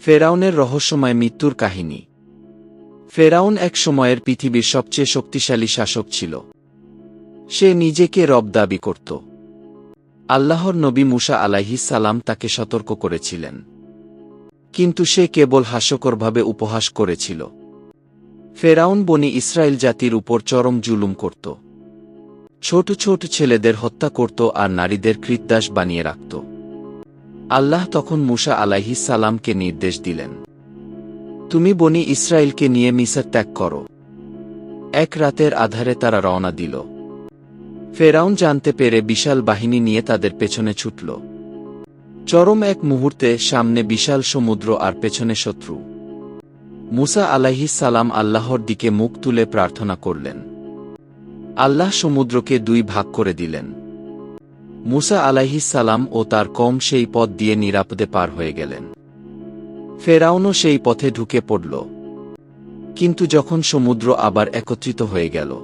ফেরাউনের রহস্যময় মৃত্যুর কাহিনী। ফেরাউন এক সময়ের পৃথিবীর সবচেয়ে শক্তিশালী শাসক ছিল। সে নিজেকে রব দাবি করত। আল্লাহর নবী মুসা সালাম তাকে সতর্ক করেছিলেন। কিন্তু সে কেবল হাস্যকরভাবে উপহাস করেছিল। ফেরাউন বনি ইসরায়েল জাতির উপর চরম জুলুম করত। ছোট ছোট ছেলেদের হত্যা করত আর নারীদের কৃতদাস বানিয়ে রাখত। আল্লাহ তখন মুসা সালামকে নির্দেশ দিলেন, তুমি বনি ইসরায়েলকে নিয়ে মিসার ত্যাগ করো। এক রাতের আধারে তারা রওনা দিল। ফেরাউন জানতে পেরে বিশাল বাহিনী নিয়ে তাদের পেছনে ছুটল। চরম এক মুহূর্তে সামনে বিশাল সমুদ্র আর পেছনে শত্রু। মুসা সালাম আল্লাহর দিকে মুখ তুলে প্রার্থনা করলেন। আল্লাহ সমুদ্রকে দুই ভাগ করে দিলেন। মুসা আলাইহিস সালাম ও তার কম সেই পথ দিয়ে নিরাপদে পার হয়ে গেলেন। ফেরাউনও সেই পথে ঢুকে পড়ল। কিন্তু যখন সমুদ্র আবার একত্রিত হয়ে গেল,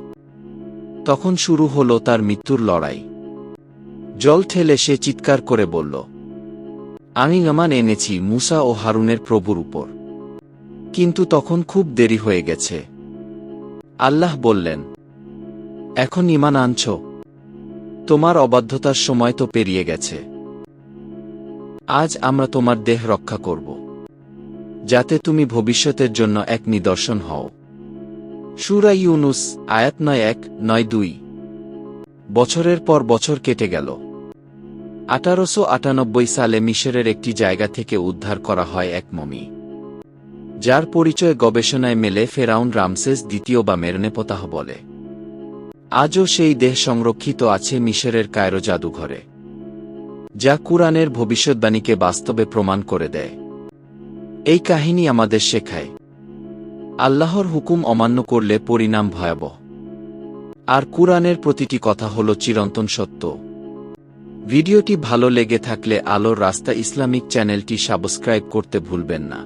তখন শুরু হল তার মৃত্যুর লড়াই। জল ঠেলে সে চিৎকার করে বলল, আমি নমান এনেছি মুসা ও হারুনের প্রভুর উপর। কিন্তু তখন খুব দেরি হয়ে গেছে। আল্লাহ বললেন, এখন ইমান আনছ তোমার অবাধ্যতার সময় তো পেরিয়ে গেছে। আজ আমরা তোমার দেহ রক্ষা করব। যাতে তুমি ভবিষ্যতের জন্য এক নিদর্শন হও। সুরা ইউনুস, আয়াত নয় এক, নয় দুই। বছরের পর বছর কেটে গেল। আঠারোশো আটানব্বই সালে মিশরের একটি জায়গা থেকে উদ্ধার করা হয় এক মমি। যার পরিচয় গবেষণায় মেলে ফেরাউন রামসেস দ্বিতীয় বা মেরনেপতাহ বলে। আজও সেই দেহ সংরক্ষিত আছে মিশরের কায়রো জাদুঘরে, যা কুরআনের ভবিষ্যৎবাণীকে বাস্তবে প্রমাণ করে দেয়। এই কাহিনী আমাদের শেখায়, আল্লাহর হুকুম অমান্য করলে পরিণাম ভয়াবহ। আর কুরআনের প্রতিটি কথা হল চিরন্তন সত্য। ভিডিওটি ভালো লেগে থাকলে আলোর রাস্তা ইসলামিক চ্যানেলটি সাবস্ক্রাইব করতে ভুলবেন না।